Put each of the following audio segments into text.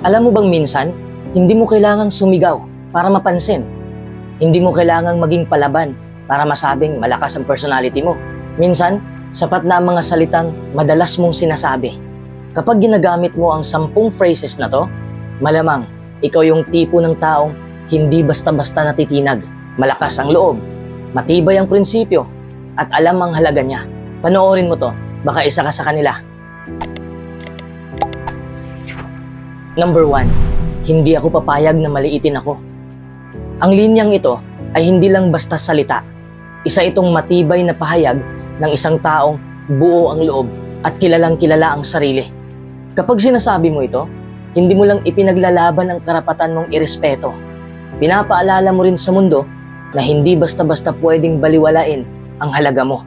Alam mo bang minsan, hindi mo kailangang sumigaw para mapansin. Hindi mo kailangang maging palaban para masabing malakas ang personality mo. Minsan, sapat na ang mga salitang madalas mong sinasabi. Kapag ginagamit mo ang sampung phrases na to, malamang ikaw yung tipo ng taong hindi basta-basta natitinag. Malakas ang loob, matibay ang prinsipyo, at alam ang halaga niya. Panoorin mo to, baka isa ka sa kanila. Number one, hindi ako papayag na maliitin ako. Ang linyang ito ay hindi lang basta salita. Isa itong matibay na pahayag ng isang taong buo ang loob at kilalang kilala ang sarili. Kapag sinasabi mo ito, hindi mo lang ipinaglalaban ang karapatan mong irespeto. Pinapaalala mo rin sa mundo na hindi basta-basta pwedeng baliwalain ang halaga mo.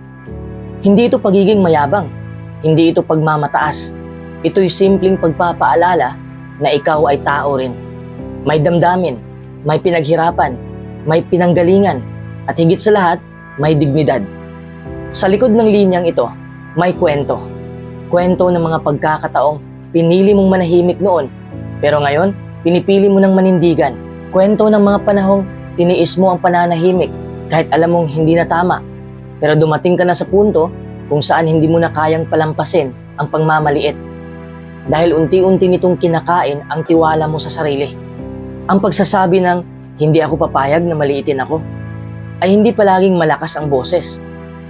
Hindi ito pagiging mayabang, hindi ito pagmamataas. Ito'y simpleng pagpapaalala na ikaw ay tao rin. May damdamin, may pinaghirapan, may pinanggalingan, at higit sa lahat, may dignidad. Sa likod ng linyang ito, may kwento. Kwento ng mga pagkakataong pinili mong manahimik noon, pero ngayon, pinipili mo ng manindigan. Kwento ng mga panahong tiniis mo ang pananahimik kahit alam mong hindi na tama. Pero dumating ka na sa punto kung saan hindi mo na kayang palampasin ang pangmamaliit dahil unti-unti nitong kinakain ang tiwala mo sa sarili. Ang pagsasabi ng hindi ako papayag na maliitin ako ay hindi palaging malakas ang boses.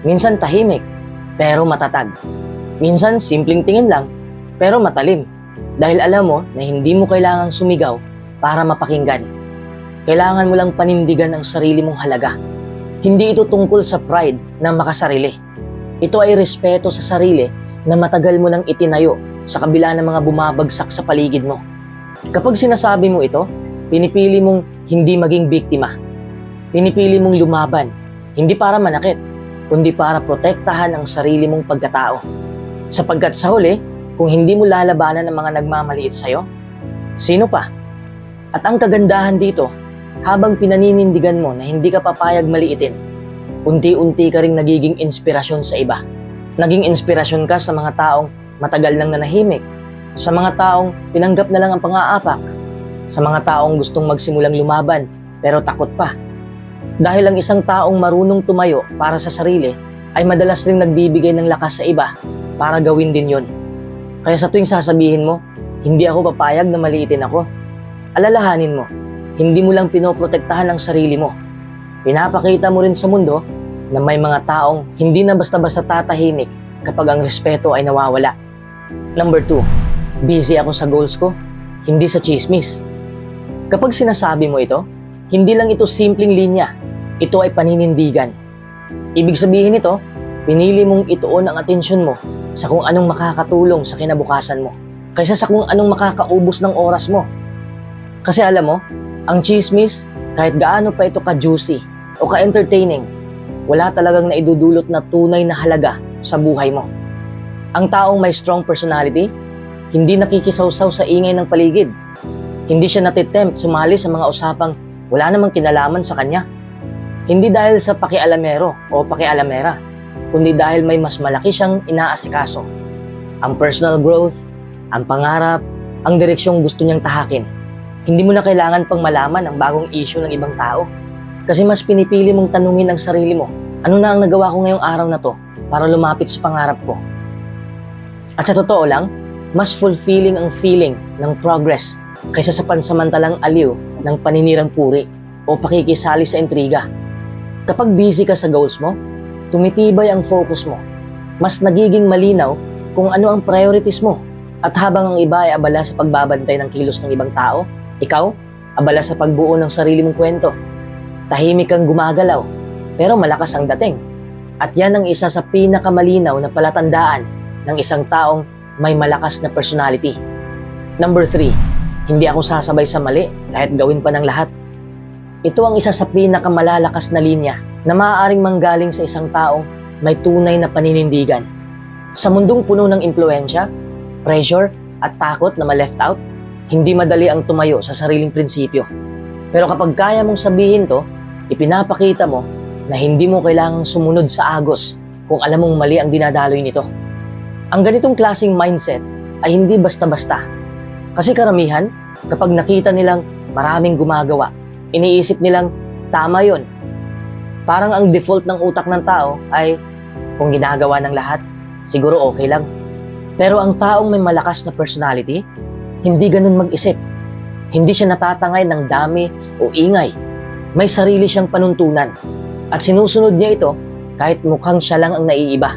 Minsan tahimik, pero matatag. Minsan simpleng tingin lang, pero matalim. Dahil alam mo na hindi mo kailangang sumigaw para mapakinggan. Kailangan mo lang panindigan ang sarili mong halaga. Hindi ito tungkol sa pride na makasarili. Ito ay respeto sa sarili na matagal mo nang itinayo sa kabila ng mga bumabagsak sa paligid mo. Kapag sinasabi mo ito, pinipili mong hindi maging biktima. Pinipili mong lumaban, hindi para manakit, kundi para protektahan ang sarili mong pagkatao. Sapagkat sa huli, kung hindi mo lalabanan ang mga nagmamaliit sa'yo, sino pa? At ang kagandahan dito, habang pinaninindigan mo na hindi ka papayag maliitin, unti-unti ka ring nagiging inspirasyon sa iba. Naging inspirasyon ka sa mga taong matagal nang nanahimik, sa mga taong tinanggap na lang ang pang-aapak, sa mga taong gustong magsimulang lumaban pero takot pa. Dahil ang isang taong marunong tumayo para sa sarili ay madalas ring nagbibigay ng lakas sa iba para gawin din yon. Kaya sa tuwing sasabihin mo, hindi ako papayag na maliitin ako, alalahanin mo, hindi mo lang pinoprotektahan ang sarili mo. Pinapakita mo rin sa mundo na may mga taong hindi na basta-basta tatahimik kapag ang respeto ay nawawala. Number two, busy ako sa goals ko, hindi sa chismis. Kapag sinasabi mo ito, hindi lang ito simpleng linya, ito ay paninindigan. Ibig sabihin nito, pinili mong ituon ang atensyon mo sa kung anong makakatulong sa kinabukasan mo, kaysa sa kung anong makakaubos ng oras mo. Kasi alam mo, ang chismis, kahit gaano pa ito ka-juicy o ka-entertaining, wala talagang naidudulot na tunay na halaga sa buhay mo. Ang taong may strong personality, hindi nakikisawsaw sa ingay ng paligid. Hindi siya natitempt sumali sa mga usapang wala namang kinalaman sa kanya. Hindi dahil sa pakialamero o pakialamera, kundi dahil may mas malaki siyang inaasikaso. Ang personal growth, ang pangarap, ang direksyong gusto niyang tahakin. Hindi mo na kailangan pang malaman ang bagong issue ng ibang tao. Kasi mas pinipili mong tanungin ang sarili mo, ano na ang nagawa ko ngayong araw na to para lumapit sa pangarap ko. At sa totoo lang, mas fulfilling ang feeling ng progress kaysa sa pansamantalang aliw ng paninirang puri o pakikisali sa intriga. Kapag busy ka sa goals mo, tumitibay ang focus mo. Mas nagiging malinaw kung ano ang priorities mo. At habang ang iba ay abala sa pagbabantay ng kilos ng ibang tao, ikaw, abala sa pagbuo ng sarili mong kwento. Tahimik kang gumagalaw, pero malakas ang dating. At yan ang isa sa pinakamalinaw na palatandaan ng isang taong may malakas na personality. Number three, hindi ako sasabay sa mali kahit gawin pa ng lahat. Ito ang isa sa pinakamalalakas na linya na maaaring manggaling sa isang taong may tunay na paninindigan. Sa mundong puno ng impluensya, pressure at takot na ma-left out, hindi madali ang tumayo sa sariling prinsipyo. Pero kapag kaya mong sabihin to, ipinapakita mo na hindi mo kailangang sumunod sa agos kung alam mong mali ang dinadaloy nito. Ang ganitong klasing mindset ay hindi basta-basta. Kasi karamihan, Kapag nakita nilang maraming gumagawa, iniisip nilang tama yon. Parang ang default ng utak ng tao ay kung ginagawa ng lahat, siguro okay lang. Pero ang taong may malakas na personality, hindi ganun mag-isip. Hindi siya natatangay ng dami o ingay. May sarili siyang panuntunan. At sinusunod niya ito kahit mukhang siya lang ang naiiba.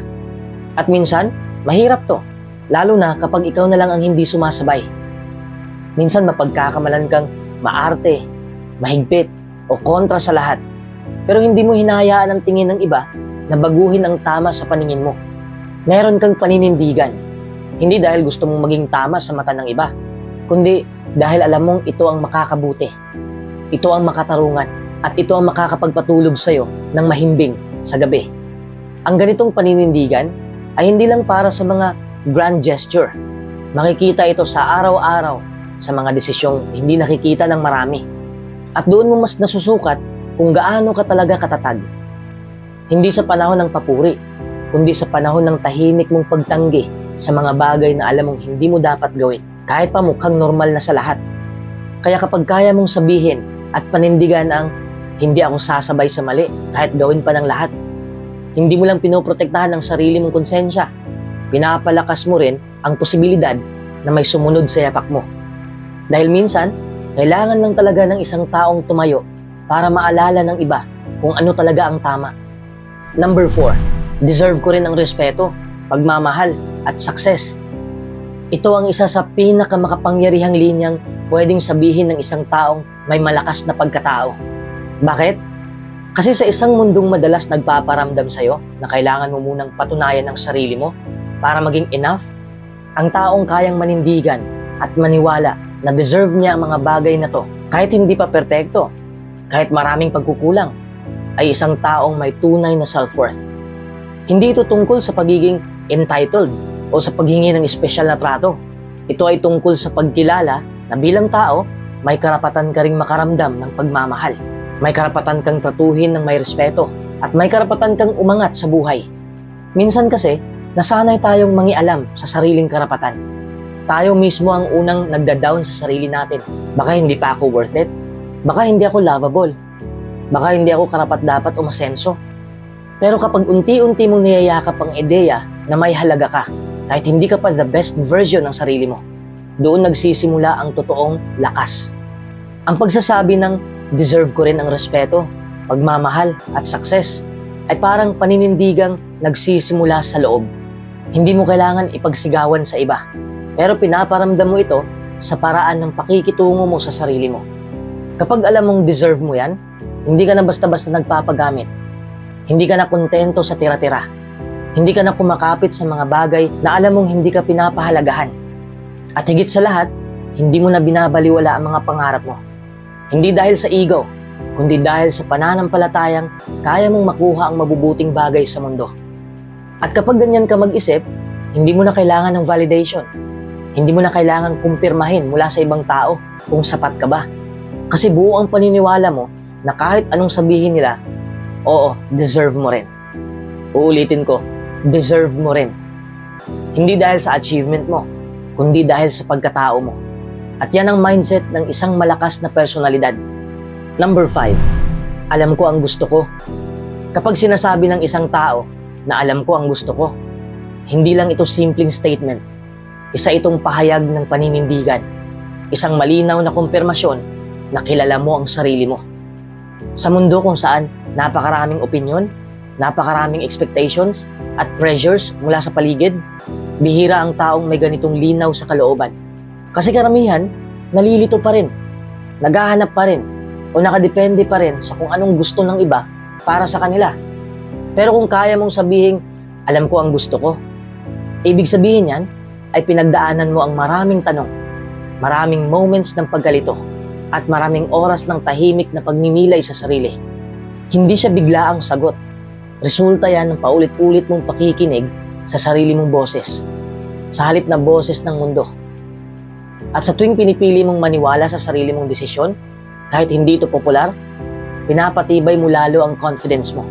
At minsan, mahirap to. Lalo na kapag ikaw na lang ang hindi sumasabay. Minsan mapagkakamalan kang maarte, mahigpit, o kontra sa lahat. Pero hindi mo hinahayaan ang tingin ng iba na baguhin ang tama sa paningin mo. Meron kang paninindigan. Hindi dahil gusto mong maging tama sa mata ng iba, kundi dahil alam mong ito ang makakabuti. Ito ang makatarungan at ito ang makakapagpatulog sa'yo ng mahimbing sa gabi. Ang ganitong paninindigan ay hindi lang para sa mga grand gesture. Makikita ito sa araw-araw sa mga desisyong hindi nakikita ng marami. At doon mo mas nasusukat kung gaano ka talaga katatag. Hindi sa panahon ng papuri, kundi sa panahon ng tahimik mong pagtanggi sa mga bagay na alam mong hindi mo dapat gawin, kahit pa mukhang normal na sa lahat. Kaya kapag kaya mong sabihin at panindigan ang hindi ako sasabay sa mali kahit gawin pa ng lahat, hindi mo lang pinoprotektahan ang sarili mong konsensya, pinapalakas mo rin ang posibilidad na may sumunod sa yapak mo. Dahil minsan, kailangan lang talaga ng isang taong tumayo para maalala ng iba kung ano talaga ang tama. Number 4, deserve ko rin ang respeto, pagmamahal at success. Ito ang isa sa pinakamakapangyarihang linyang pwedeng sabihin ng isang taong may malakas na pagkatao. Bakit? Kasi sa isang mundong madalas nagpaparamdam sa'yo na kailangan mo munang patunayan ang sarili mo para maging enough, ang taong kayang manindigan at maniwala na deserve niya ang mga bagay na to kahit hindi pa perpekto, kahit maraming pagkukulang, ay isang taong may tunay na self-worth. Hindi ito tungkol sa pagiging entitled o sa paghingi ng espesyal na trato. Ito ay tungkol sa pagkilala na bilang tao, may karapatan ka ring makaramdam ng pagmamahal. May karapatan kang tratuhin ng may respeto at may karapatan kang umangat sa buhay. Minsan kasi, nasanay tayong mangialam sa sariling karapatan. Tayo mismo ang unang nagda-down sa sarili natin. Baka hindi pa ako worth it. Baka hindi ako lovable. Baka hindi ako karapat-dapat umasenso. Pero kapag unti-unti mong niyayakap ang ideya na may halaga ka, kahit hindi ka pa the best version ng sarili mo, doon nagsisimula ang totoong lakas. Ang pagsasabi ng deserve ko rin ang respeto, pagmamahal at success ay parang paninindigang nagsisimula sa loob. Hindi mo kailangan ipagsigawan sa iba, pero pinaparamdam mo ito sa paraan ng pakikitungo mo sa sarili mo. Kapag alam mong deserve mo yan, hindi ka na basta-basta nagpapagamit. Hindi ka na kontento sa tira-tira. Hindi ka na kumakapit sa mga bagay na alam mong hindi ka pinapahalagahan. At higit sa lahat, hindi mo na binabaliwala ang mga pangarap mo. Hindi dahil sa ego, kundi dahil sa pananampalatayang kaya mong makuha ang mabubuting bagay sa mundo. At kapag ganyan ka mag-isip, hindi mo na kailangan ng validation. Hindi mo na kailangan kumpirmahin mula sa ibang tao kung sapat ka ba. Kasi buo ang paniniwala mo na kahit anong sabihin nila, oo, deserve mo rin. Uulitin ko, deserve mo rin. Hindi dahil sa achievement mo, kundi dahil sa pagkatao mo. At yan ang mindset ng isang malakas na personalidad. Number 5, alam ko ang gusto ko. Kapag sinasabi ng isang tao na alam ko ang gusto ko, hindi lang ito simpleng statement. Isa itong pahayag ng paninindigan. Isang malinaw na kumpirmasyon na kilala mo ang sarili mo. Sa mundo kung saan napakaraming opinion, napakaraming expectations at pressures mula sa paligid, bihira ang taong may ganitong linaw sa kalooban. Kasi karamihan, nalilito pa rin, naghahanap pa rin, o nakadepende pa rin sa kung anong gusto ng iba para sa kanila. Pero kung kaya mong sabihin, alam ko ang gusto ko, ibig sabihin yan ay pinagdaanan mo ang maraming tanong, maraming moments ng pagkalito, at maraming oras ng tahimik na pagninilay sa sarili. Hindi siya bigla ang sagot. Resulta yan ng paulit-ulit mong pakikinig sa sarili mong boses, sa halip na boses ng mundo. At sa tuwing pinipili mong maniwala sa sarili mong desisyon, kahit hindi ito popular, pinapatibay mo lalo ang confidence mo.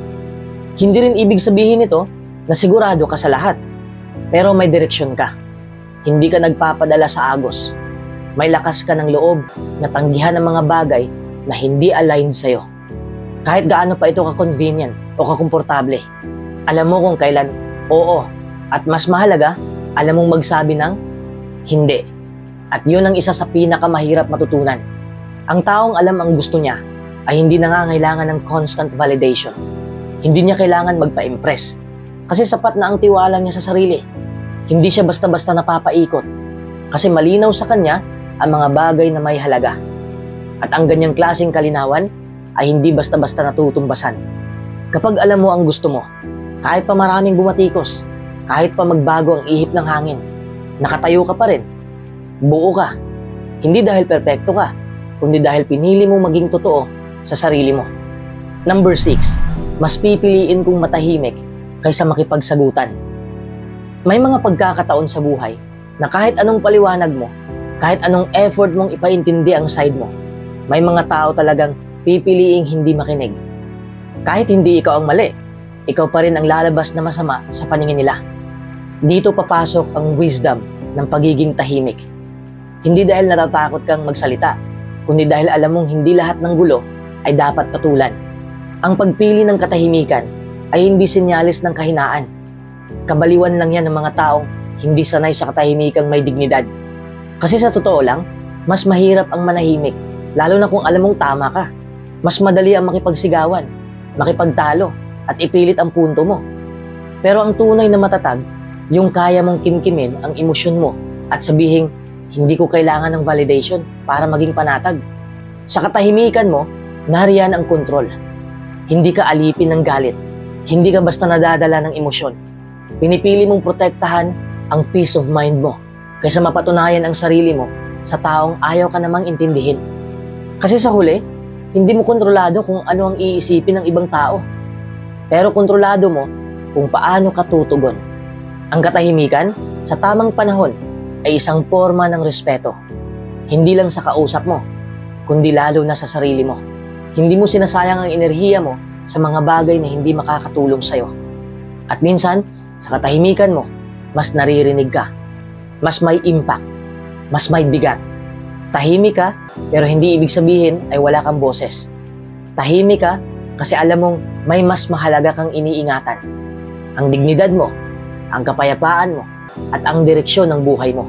Hindi rin ibig sabihin ito na sigurado ka sa lahat, pero may direksyon ka. Hindi ka nagpapadala sa agos. May lakas ka ng loob na tanggihan ang mga bagay na hindi aligned sa'yo. Kahit gaano pa ito ka-convenient o kakomportable. Alam mo kung kailan oo at mas mahalaga, alam mong magsabi ng hindi. At yun ang isa sa pinakamahirap matutunan. Ang taong alam ang gusto niya ay hindi nangangailangan ng constant validation. Hindi niya kailangan magpa-impress. Kasi sapat na ang tiwala niya sa sarili. Hindi siya basta-basta napapaikot. Kasi malinaw sa kanya ang mga bagay na may halaga. At ang ganyang klaseng kalinawan ay hindi basta-basta natutumbasan. Kapag alam mo ang gusto mo, kahit pa maraming bumatikos, kahit pa magbago ang ihip ng hangin, nakatayo ka pa rin. Buo ka. Hindi dahil perpekto ka, kundi dahil pinili mo maging totoo sa sarili mo. Number 6, mas pipiliin kong matahimik kaysa makipagsagutan. May mga pagkakataon sa buhay na kahit anong paliwanag mo, kahit anong effort mong ipaintindi ang side mo, may mga tao talagang pipiliing hindi makinig. Kahit hindi ikaw ang mali, ikaw pa rin ang lalabas na masama sa paningin nila. Dito papasok ang wisdom ng pagiging tahimik. Hindi dahil natatakot kang magsalita, kundi dahil alam mong hindi lahat ng gulo ay dapat patulan. Ang pagpili ng katahimikan ay hindi sinyalis ng kahinaan. Kabaliwan lang yan ng mga taong hindi sanay sa katahimikang may dignidad. Kasi sa totoo lang, mas mahirap ang manahimik, lalo na kung alam mong tama ka. Mas madali ang makipagsigawan, makipagtalo, at ipilit ang punto mo. Pero ang tunay na matatag, yung kaya mong kimkimin ang emosyon mo at sabihing, hindi ko kailangan ng validation para maging panatag. Sa katahimikan mo, nariyan ang kontrol. Hindi ka alipin ng galit. Hindi ka basta nadadala ng emosyon. Pinipili mong protektahan ang peace of mind mo kaysa mapatunayan ang sarili mo sa taong ayaw ka namang intindihin. Kasi sa huli, hindi mo kontrolado kung ano ang iisipin ng ibang tao. Pero kontrolado mo kung paano ka tutugon. Ang katahimikan, sa tamang panahon, ay isang forma ng respeto. Hindi lang sa kausap mo, kundi lalo na sa sarili mo. Hindi mo sinasayang ang enerhiya mo sa mga bagay na hindi makakatulong sa'yo. At minsan, sa katahimikan mo, mas naririnig ka. Mas may impact. Mas may bigat. Tahimik ka, pero hindi ibig sabihin ay wala kang boses. Tahimik ka kasi alam mong may mas mahalaga kang iniingatan. Ang dignidad mo, ang kapayapaan mo, at ang direksyon ng buhay mo.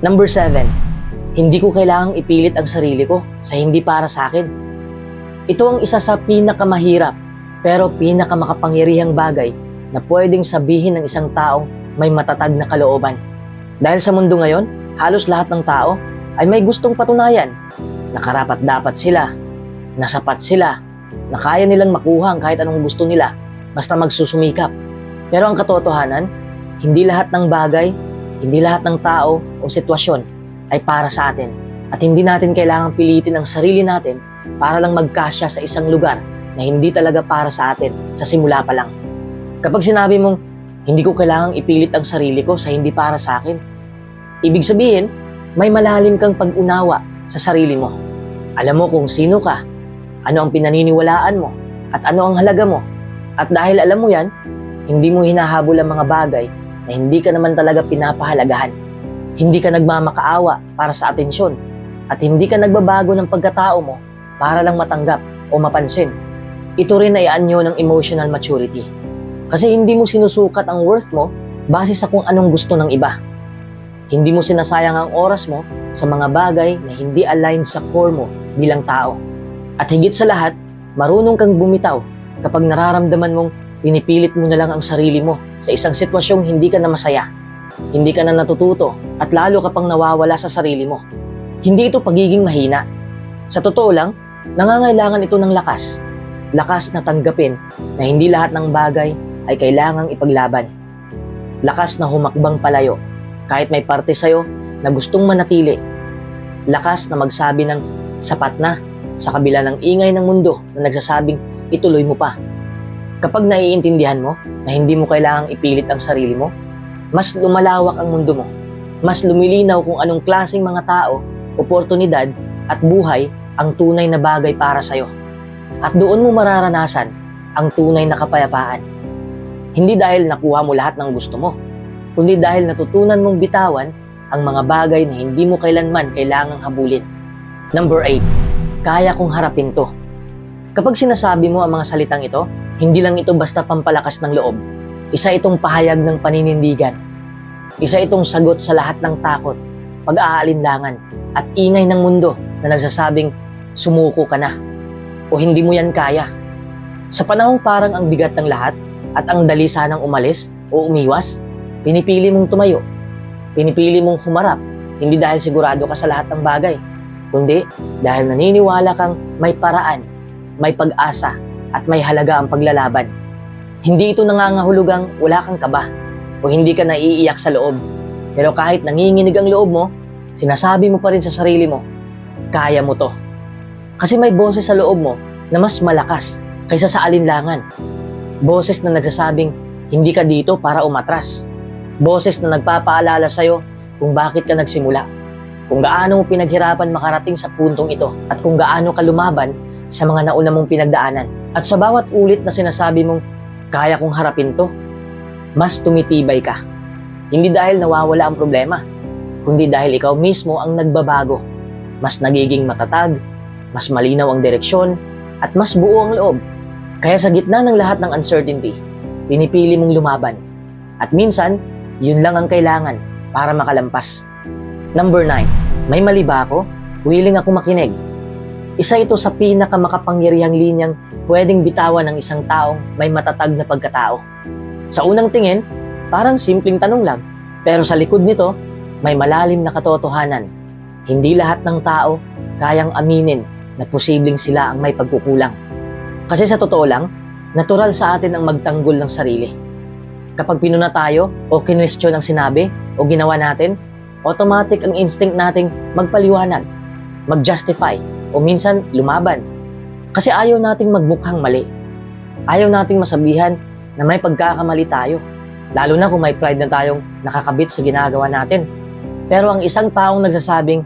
Number 7, hindi ko kailangang ipilit ang sarili ko sa hindi para sa akin. Ito ang isa sa pinakamahirap pero pinakamakapangyarihang bagay na pwedeng sabihin ng isang taong may matatag na kalooban. Dahil sa mundo ngayon, halos lahat ng tao ay may gustong patunayan na karapat dapat sila, na sapat sila, na kaya nilang makuha ang kahit anong gusto nila basta magsusumikap. Pero ang katotohanan, hindi lahat ng bagay, hindi lahat ng tao o sitwasyon ay para sa atin. At hindi natin kailangang pilitin ang sarili natin para lang magkasya sa isang lugar na hindi talaga para sa atin sa simula pa lang. Kapag sinabi mong, hindi ko kailangang ipilit ang sarili ko sa hindi para sa akin, ibig sabihin, may malalim kang pag-unawa sa sarili mo. Alam mo kung sino ka, ano ang pinaniniwalaan mo, at ano ang halaga mo. At dahil alam mo yan, hindi mo hinahabol ang mga bagay na hindi ka naman talaga pinapahalagahan. Hindi ka nagmamakaawa para sa atensyon at hindi ka nagbabago ng pagkatao mo para lang matanggap o mapansin. Ito rin ay anyo ng emotional maturity. Kasi hindi mo sinusukat ang worth mo base sa kung anong gusto ng iba. Hindi mo sinasayang ang oras mo sa mga bagay na hindi align sa core mo bilang tao. At higit sa lahat, marunong kang bumitaw kapag nararamdaman mong pinipilit mo na lang ang sarili mo sa isang sitwasyong hindi ka na masaya. Hindi ka na natututo at lalo ka pang nawawala sa sarili mo. Hindi ito pagiging mahina. Sa totoo lang, nangangailangan ito ng lakas. Lakas na tanggapin na hindi lahat ng bagay ay kailangang ipaglaban. Lakas na humakbang palayo kahit may parte sa'yo na gustong manatili. Lakas na magsabi ng sapat na sa kabila ng ingay ng mundo na nagsasabing ituloy mo pa. Kapag naiintindihan mo na hindi mo kailangang ipilit ang sarili mo, mas lumalawak ang mundo mo. Mas lumilinaw kung anong klaseng mga tao, oportunidad at buhay ang tunay na bagay para sa'yo. At doon mo mararanasan ang tunay na kapayapaan. Hindi dahil nakuha mo lahat ng gusto mo, kundi dahil natutunan mong bitawan ang mga bagay na hindi mo kailanman kailangang habulin. Number 8. Kaya kong harapin to. Kapag sinasabi mo ang mga salitang ito, hindi lang ito basta pampalakas ng loob. Isa itong pahayag ng paninindigan. Isa itong sagot sa lahat ng takot, pag-aalinlangan, at ingay ng mundo na nagsasabing sumuko ka na o hindi mo yan kaya. Sa panahong parang ang bigat ng lahat at ang dali sanang umalis o umiwas, pinipili mong tumayo. Pinipili mong humarap, hindi dahil sigurado ka sa lahat ng bagay, kundi dahil naniniwala kang may paraan, may pag-asa, at may halaga ang paglalaban. Hindi ito nangangahulugang wala kang kaba o hindi ka naiiyak sa loob. Pero kahit nanginginig ang loob mo, sinasabi mo pa rin sa sarili mo, kaya mo to. Kasi may boses sa loob mo na mas malakas kaysa sa alinlangan. Boses na nagsasabing, hindi ka dito para umatras. Boses na nagpapaalala sa'yo kung bakit ka nagsimula. Kung gaano mo pinaghirapan makarating sa puntong ito at kung gaano ka lumaban sa mga nauna mong pinagdaanan. At sa bawat ulit na sinasabi mong, kaya kong harapin to, mas tumitibay ka. Hindi dahil nawawala ang problema, kundi dahil ikaw mismo ang nagbabago. Mas nagiging matatag, mas malinaw ang direksyon, at mas buo ang loob. Kaya sa gitna ng lahat ng uncertainty, pinipili mong lumaban. At minsan, yun lang ang kailangan para makalampas. Number 9. May mali ba ako? Willing ako makinig. Isa ito sa pinakamakapangyarihang linyang pwedeng bitawan ng isang taong may matatag na pagkatao. Sa unang tingin, parang simpleng tanong lang. Pero sa likod nito, may malalim na katotohanan. Hindi lahat ng tao kayang aminin na posibleng sila ang may pagkukulang. Kasi sa totoo lang, natural sa atin ang magtanggol ng sarili. Kapag pinuna tayo o kinwestiyon ang sinabi o ginawa natin, automatic ang instinct nating magpaliwanag, mag-justify, o minsan lumaban. Kasi ayaw nating magmukhang mali. Ayaw nating masabihan na may pagkakamali tayo. Lalo na kung may pride na tayong nakakabit sa ginagawa natin. Pero ang isang taong nagsasabing,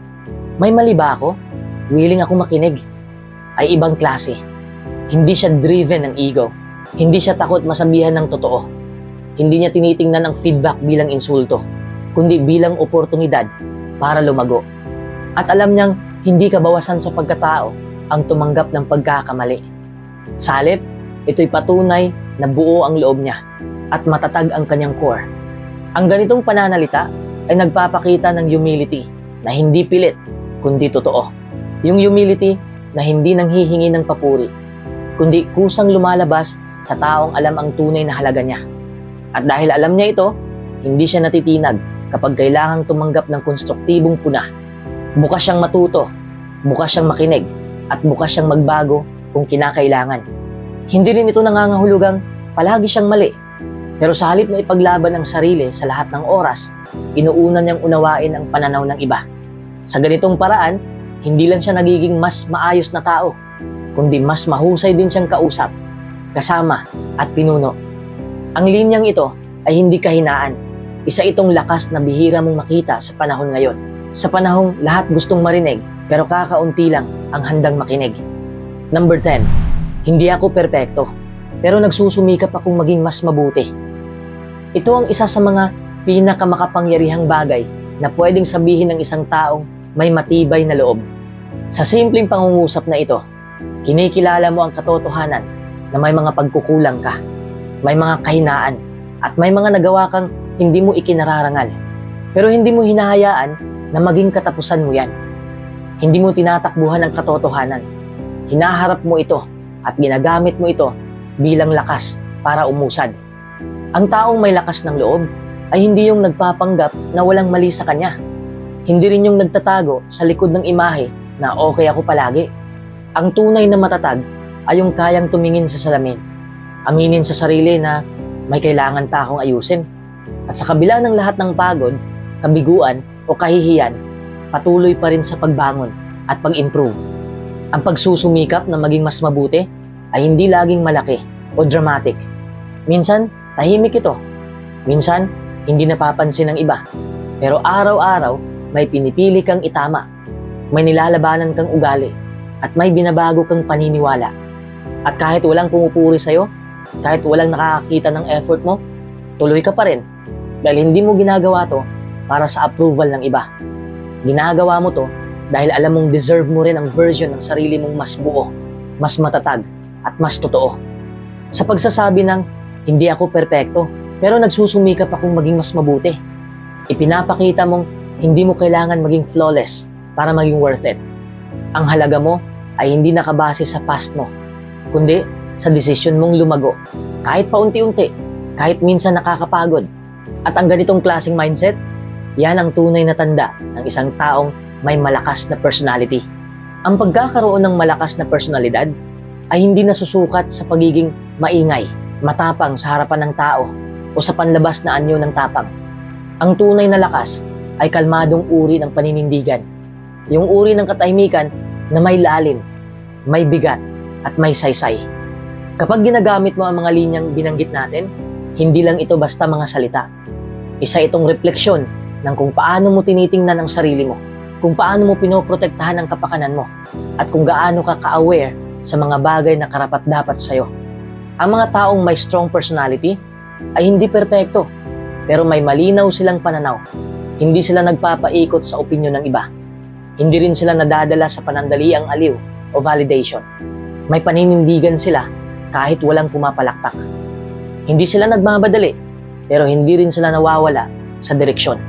may mali ba ako? Willing ako makinig. Ay ibang klase. Hindi siya driven ng ego. Hindi siya takot masabihan ng totoo. Hindi niya tinitingnan ang feedback bilang insulto, kundi bilang oportunidad para lumago. At alam niyang hindi kabawasan sa pagkatao ang tumanggap ng pagkakamali. Salip, ito'y patunay na buo ang loob niya at matatag ang kanyang core. Ang ganitong pananalita ay nagpapakita ng humility na hindi pilit, kundi totoo. Yung humility na hindi nanghihingi ng papuri, kundi kusang lumalabas sa taong alam ang tunay na halaga niya. At dahil alam niya ito, hindi siya natitinag kapag kailangang tumanggap ng konstruktibong puna. Bukas siyang matuto, bukas siyang makinig, at bukas siyang magbago kung kinakailangan. Hindi rin ito nangangahulugang palagi siyang mali. Pero sa halip na ipaglaban ang sarili sa lahat ng oras, inuuna niyang unawain ang pananaw ng iba. Sa ganitong paraan, hindi lang siya nagiging mas maayos na tao, kundi mas mahusay din siyang kausap, kasama, at pinuno. Ang linyang ito ay hindi kahinaan. Isa itong lakas na bihira mong makita sa panahon ngayon. Sa panahong lahat gustong marinig, pero kakaunti lang ang handang makinig. Number 10. Hindi ako perpekto, pero nagsusumikap akong maging mas mabuti. Ito ang isa sa mga pinakamakapangyarihang bagay na pwedeng sabihin ng isang taong may matibay na loob. Sa simpleng pangungusap na ito, kinikilala mo ang katotohanan na may mga pagkukulang ka, may mga kahinaan, at may mga nagawa kang hindi mo ikinararangal. Pero hindi mo hinahayaan na maging katapusan mo yan. Hindi mo tinatakbuhan ang katotohanan. Hinaharap mo ito at ginagamit mo ito bilang lakas para umusad. Ang taong may lakas ng loob ay hindi yung nagpapanggap na walang mali sa kanya. Hindi rin yung nagtatago sa likod ng imahe na okay ako palagi. Ang tunay na matatag ay yung kayang tumingin sa salamin. Aminin sa sarili na may kailangan pa akong ayusin. At sa kabila ng lahat ng pagod, kabiguan o kahihiyan, patuloy pa rin sa pagbangon at pag-improve. Ang pagsusumikap na maging mas mabuti ay hindi laging malaki o dramatic. Minsan, tahimik ito. Minsan, hindi napapansin ng iba. Pero araw-araw, may pinipili kang itama. May nilalabanan kang ugali. At may binabago kang paniniwala. At kahit walang pumupuri sa'yo, kahit walang nakakakita ng effort mo, tuloy ka pa rin. Dahil hindi mo ginagawa to para sa approval ng iba. Ginagawa mo to dahil alam mong deserve mo rin ang version ng sarili mong mas buo, mas matatag, at mas totoo. Sa pagsasabi ng, hindi ako perpekto, pero nagsusumikap akong maging mas mabuti. Ipinapakita mong hindi mo kailangan maging flawless para maging worth it. Ang halaga mo ay hindi nakabase sa past mo, kundi sa desisyon mong lumago. Kahit paunti-unti, kahit minsan nakakapagod. At ang ganitong klaseng mindset, yan ang tunay na tanda ng isang taong may malakas na personality. Ang pagkakaroon ng malakas na personalidad ay hindi nasusukat sa pagiging maingay, matapang sa harapan ng tao o sa panlabas na anyo ng tapang. Ang tunay na lakas ay kalmadong uri ng paninindigan. Yung uri ng katahimikan na may lalim, may bigat, at may saysay. Kapag ginagamit mo ang mga linyang binanggit natin, hindi lang ito basta mga salita. Isa itong refleksyon ng kung paano mo tinitingnan ang sarili mo, kung paano mo pinoprotektahan ang kapakanan mo, at kung gaano ka ka-aware sa mga bagay na karapat-dapat sa'yo. Ang mga taong may strong personality ay hindi perpekto, pero may malinaw silang pananaw. Hindi sila nagpapaikot sa opinyon ng iba. Hindi rin sila nadadala sa panandaliang aliw o validation. May paninindigan sila kahit walang pumapalakpak. Hindi sila nagmamadali, pero hindi rin sila nawawala sa direksyon.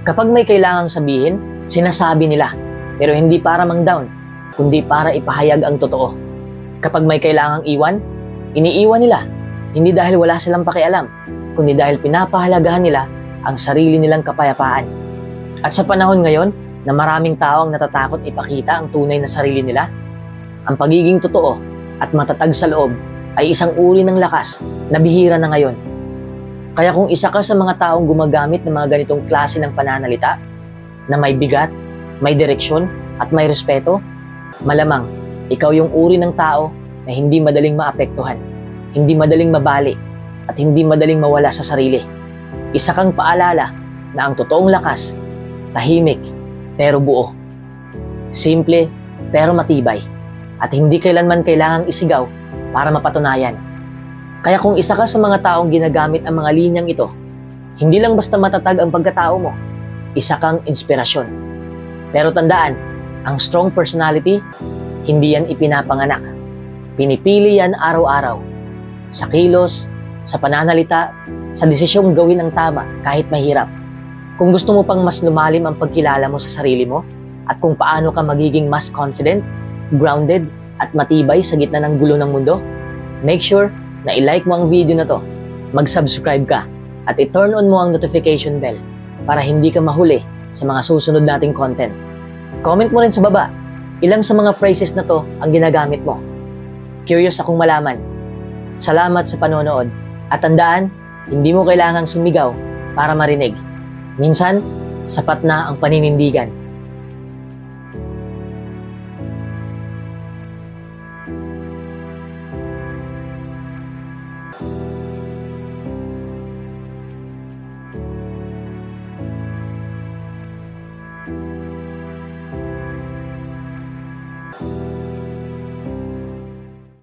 Kapag may kailangang sabihin, sinasabi nila, pero hindi para mang down, kundi para ipahayag ang totoo. Kapag may kailangang iwan, iniiwan nila, hindi dahil wala silang pakialam, kundi dahil pinapahalagahan nila ang sarili nilang kapayapaan. At sa panahon ngayon na maraming tao ang natatakot ipakita ang tunay na sarili nila, ang pagiging totoo at matatag sa loob ay isang uri ng lakas na bihira na ngayon. Kaya kung isa ka sa mga taong gumagamit ng mga ganitong klase ng pananalita na may bigat, may direksyon at may respeto, malamang ikaw yung uri ng tao na hindi madaling maapektuhan, hindi madaling mabali, at hindi madaling mawala sa sarili. Isa kang paalala na ang totoong lakas, tahimik pero buo. Simple pero matibay. At hindi kailanman kailangang isigaw para mapatunayan. Kaya kung isa ka sa mga taong ginagamit ang mga linyang ito, hindi lang basta matatag ang pagkatao mo, isa kang inspirasyon. Pero tandaan, ang strong personality, hindi yan ipinapanganak. Pinipili yan araw-araw. Sa kilos, sa pananalita, sa desisyong gawin ang tama kahit mahirap. Kung gusto mo pang mas lumalim ang pagkilala mo sa sarili mo at kung paano ka magiging mas confident, grounded, at matibay sa gitna ng gulo ng mundo, make sure na i-like mo ang video na to, mag-subscribe ka, at i-turn on mo ang notification bell para hindi ka mahuli sa mga susunod nating content. Comment mo rin sa baba, ilang sa mga phrases na to ang ginagamit mo. Curious akong malaman. Salamat sa panonood. At tandaan, hindi mo kailangang sumigaw para marinig. Minsan, sapat na ang paninindigan.